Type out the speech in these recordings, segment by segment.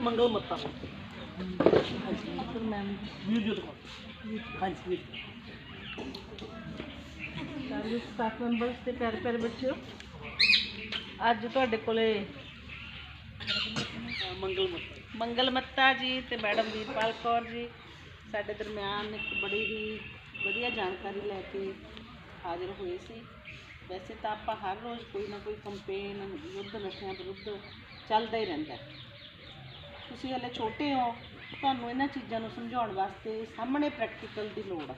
ਮੰਗਲ ਮੱਤਾ ਹਾਂਜੀ। ਦਿਖਾਓ। ਸਾਰੇ ਸਟਾਫ ਮੈਂਬਰਸ ਤੇ ਪਿਆਰੇ ਪਿਆਰੇ ਬੱਚਿਓ ਅੱਜ ਤੁਹਾਡੇ ਕੋਲੇ ਮੰਗਲ ਮੱਤਾ ਮੰਗਲ ਮੱਤਾ ਜੀ ਤੇ ਮੈਡਮ ਵੀਰਪਾਲ ਕੌਰ ਜੀ। ਸਾਡੇ ਦਰਮਿਆਨ ਇੱਕ ਬੜੀ ਹੀ ਵਧੀਆ ਜਾਣਕਾਰੀ ਲੈ ਕੇ ਹਾਜ਼ਰ ਹੋਏ ਸੀ। ਵੈਸੇ ਤਾਂ ਆਪਾਂ ਹਰ ਰੋਜ਼ ਕੋਈ ਨਾ ਕੋਈ ਕੰਪੇਨ ਯੁੱਧ ਨਸ਼ਿਆਂ ਵਿਰੁੱਧ ਚੱਲਦਾ ਹੀ ਰਹਿੰਦਾ। ਤੁਸੀਂ ਹਲੇ ਛੋਟੇ ਹੋ, ਤੁਹਾਨੂੰ ਇਹਨਾਂ ਚੀਜ਼ਾਂ ਨੂੰ ਸਮਝਾਉਣ ਵਾਸਤੇ ਸਾਹਮਣੇ ਪ੍ਰੈਕਟੀਕਲ ਦੀ ਲੋੜ ਹੈ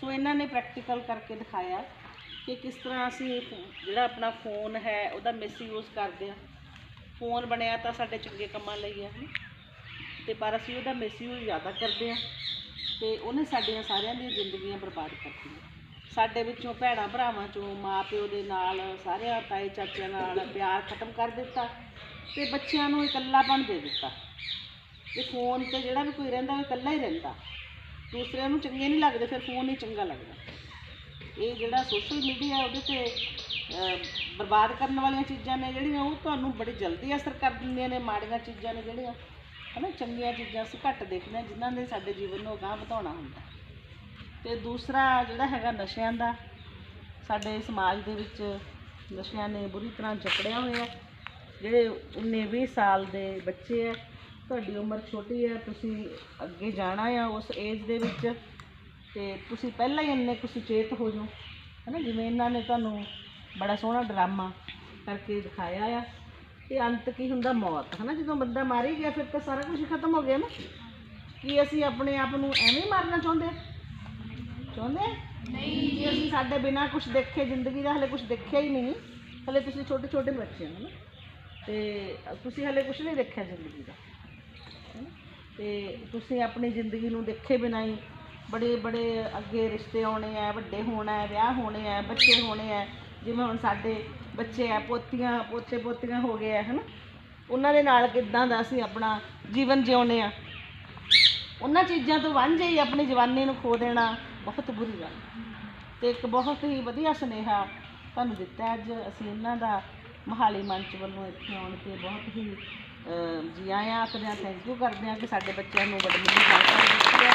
ਸੋ ਇਹਨਾਂ ਨੇ ਪ੍ਰੈਕਟੀਕਲ ਕਰਕੇ ਦਿਖਾਇਆ ਕਿ ਕਿਸ ਤਰ੍ਹਾਂ ਅਸੀਂ ਜਿਹੜਾ ਆਪਣਾ ਫੋਨ ਹੈ, ਉਹਦਾ ਮਿਸਯੂਜ਼ ਕਰਦੇ ਆ। ਫੋਨ ਬਣਿਆ ਤਾਂ ਸਾਡੇ ਚੰਗੇ ਕੰਮਾਂ ਲਈ ਹੈ ਹਨਾ। ਤੇ ਪਰ ਅਸੀਂ ਉਹਦਾ ਮਿਸਯੂਜ਼ ਜ਼ਿਆਦਾ ਕਰਦੇ ਆ ਤੇ ਉਹਨੇ ਸਾਡੀਆਂ ਸਾਰਿਆਂ ਦੀਆਂ ਜ਼ਿੰਦਗੀਆਂ ਬਰਬਾਦ ਕਰਤੀਆਂ। ਸਾਡੇ ਵਿੱਚੋਂ ਭੈਣਾਂ ਭਰਾਵਾਂ ਚੋਂ ਮਾਂ ਪਿਓ ਦੇ ਨਾਲ, ਸਾਰਿਆਂ ਤਾਏ ਚਾਚਿਆਂ ਨਾਲ ਪਿਆਰ ਖਤਮ ਕਰ ਦਿੱਤਾ। ਤੇ ਬੱਚਿਆਂ ਨੂੰ ਇਕੱਲਾਪਣ ਦੇ ਦਿੱਤਾ। ਇਹ ਫੋਨ ਤੇ ਜਿਹੜਾ ਵੀ ਕੋਈ ਰਹਿੰਦਾ, ਉਹ ਇਕੱਲਾ ਹੀ ਰਹਿੰਦਾ। ਦੂਸਰਿਆਂ ਨੂੰ ਚੰਗੇ ਨਹੀਂ ਲੱਗਦੇ, ਫਿਰ ਫੋਨ ਹੀ ਚੰਗਾ ਲੱਗਦਾ। ਇਹ ਜਿਹੜਾ ਸੋਸ਼ਲ ਮੀਡੀਆ ਉਹਦੇ ਤੇ ਬਰਬਾਦ ਕਰਨ ਵਾਲੀਆਂ ਚੀਜ਼ਾਂ ਨੇ ਜਿਹੜੀਆਂ, ਉਹ ਤੁਹਾਨੂੰ ਬੜੀ ਜਲਦੀ ਅਸਰ ਕਰ ਦਿੰਦੀਆਂ ਨੇ, ਮਾੜੀਆਂ ਚੀਜ਼ਾਂ ਨੇ ਜਿਹੜੀਆਂ। ਹਨਾ, ਚੰਗੀਆਂ ਚੀਜ਼ਾਂ ਅਸੀਂ ਘੱਟ ਦੇਖਦੇ ਹਾਂ, ਜਿਨ੍ਹਾਂ ਨੇ ਸਾਡੇ ਜੀਵਨ ਨੂੰ ਅਗਾਂਹ ਵਧਾਉਣਾ ਹੁੰਦਾ। ਤੇ ਦੂਸਰਾ ਜਿਹੜਾ ਹੈਗਾ ਨਸ਼ਿਆਂ ਦਾ, ਸਾਡੇ ਸਮਾਜ ਦੇ ਵਿੱਚ ਨਸ਼ਿਆਂ ਨੇ ਬੁਰੀ ਤਰ੍ਹਾਂ ਜਕੜਿਆ ਹੋਇਆ। ਜਿਹੜੇ 19 20 ਸਾਲ ਦੇ ਬੱਚੇ ਆ ਤੁਹਾਡੀ ਉਮਰ ਛੋਟੀ ਹੈ ਤੁਸੀਂ ਅੱਗੇ ਜਾਣਾ ਆ ਉਸ ਏਜ ਦੇ ਵਿੱਚ ਤੇ ਤੁਸੀਂ ਪਹਿਲਾਂ ਹੀ ਇੰਨੇ ਕੁ ਸੁਚੇਤ ਹੋ ਜਾਓ। ਹੈ ਨਾ ਜਿਵੇਂ ਇਹਨਾਂ ਨੇ ਤੁਹਾਨੂੰ ਬੜਾ ਸੋਹਣਾ ਡਰਾਮਾ ਕਰਕੇ ਦਿਖਾਇਆ ਆ ਤੇ ਅੰਤ ਕੀ ਹੁੰਦਾ ਮੌਤ। ਹੈ ਨਾ ਜਦੋਂ ਬੰਦਾ ਮਾਰ ਹੀ ਗਿਆ ਫਿਰ ਤਾਂ ਸਾਰਾ ਕੁਝ ਖਤਮ ਹੋ ਗਿਆ ਨਾ। ਕੀ ਅਸੀਂ ਆਪਣੇ ਆਪ ਨੂੰ ਐਵੇਂ ਹੀ ਮਾਰਨਾ ਚਾਹੁੰਦੇ? ਹਾਂ? ਚਾਹੁੰਦੇ? ਨਹੀਂ ਜੀ। ਅਸੀਂ ਸਾਡੇ ਬਿਨਾ ਕੁਝ ਦੇਖੇ ਜ਼ਿੰਦਗੀ ਦਾ ਹਲੇ ਕੁਝ ਦੇਖਿਆ ਹੀ ਨਹੀਂ। ਹਲੇ ਤੁਸੀਂ ਛੋਟੇ ਛੋਟੇ ਬੱਚੇ ਹੋ ਨਾ ਤੇ ਤੁਸੀਂ ਹਲੇ ਕੁਝ ਨਹੀਂ ਦੇਖਿਆ ਜ਼ਿੰਦਗੀ ਦਾ ਹੈਨਾ? ਤੇ ਤੁਸੀਂ ਆਪਣੀ ਜ਼ਿੰਦਗੀ ਨੂੰ ਦੇਖੇ ਬਿਨਾਂ ਹੀ ਬੜੇ ਬੜੇ ਅੱਗੇ ਰਿਸ਼ਤੇ ਆਉਣੇ ਆ ਵੱਡੇ ਹੋਣਾ ਹੈ ਵਿਆਹ ਹੋਣੇ ਆ ਬੱਚੇ ਹੋਣੇ ਆ ਜਿਵੇਂ ਹੁਣ ਸਾਡੇ ਬੱਚੇ ਆ ਪੋਤੀਆਂ, ਪੋਤੇ, ਪੋਤੀਆਂ ਹੋ ਗਏ ਆ ਹਨਾ ਉਹਨਾਂ ਦੇ ਨਾਲ ਕਿੱਦਾਂ ਦਾ ਅਸੀਂ ਆਪਣਾ ਜੀਵਨ ਜਿਉਣੇ ਆ ਉਹਨਾਂ ਚੀਜ਼ਾਂ ਤੋਂ ਵਾਂਝੇ ਹੀ ਆਪਣੀ ਜਵਾਨੀ ਨੂੰ ਖੋ ਦੇਣਾ ਬਹੁਤ ਬੁਰੀ ਗੱਲ ਹੈ। ਤੇ ਇੱਕ ਬਹੁਤ ਹੀ ਵਧੀਆ ਸੁਨੇਹਾ ਤੁਹਾਨੂੰ ਦਿੱਤਾ ਅੱਜ ਅਸੀਂ ਇਹਨਾਂ ਦਾ ਮਹਾਲੀ ਮੰਚ ਵੱਲੋਂ ਇੱਥੇ ਆਉਣ ਤੇ ਬਹੁਤ ਹੀ ਅਹ, ਜੀ ਆਇਆਂ ਆਖਦੇ ਹਾਂ ਥੈਂਕ ਯੂ ਕਰਦੇ ਹਾਂ ਕਿ ਸਾਡੇ ਬੱਚਿਆਂ ਨੂੰ ਬੜੀ ਮਿਲੀ ਜਾਣਕਾਰੀ ਦਿੱਤੀ ਹੈ।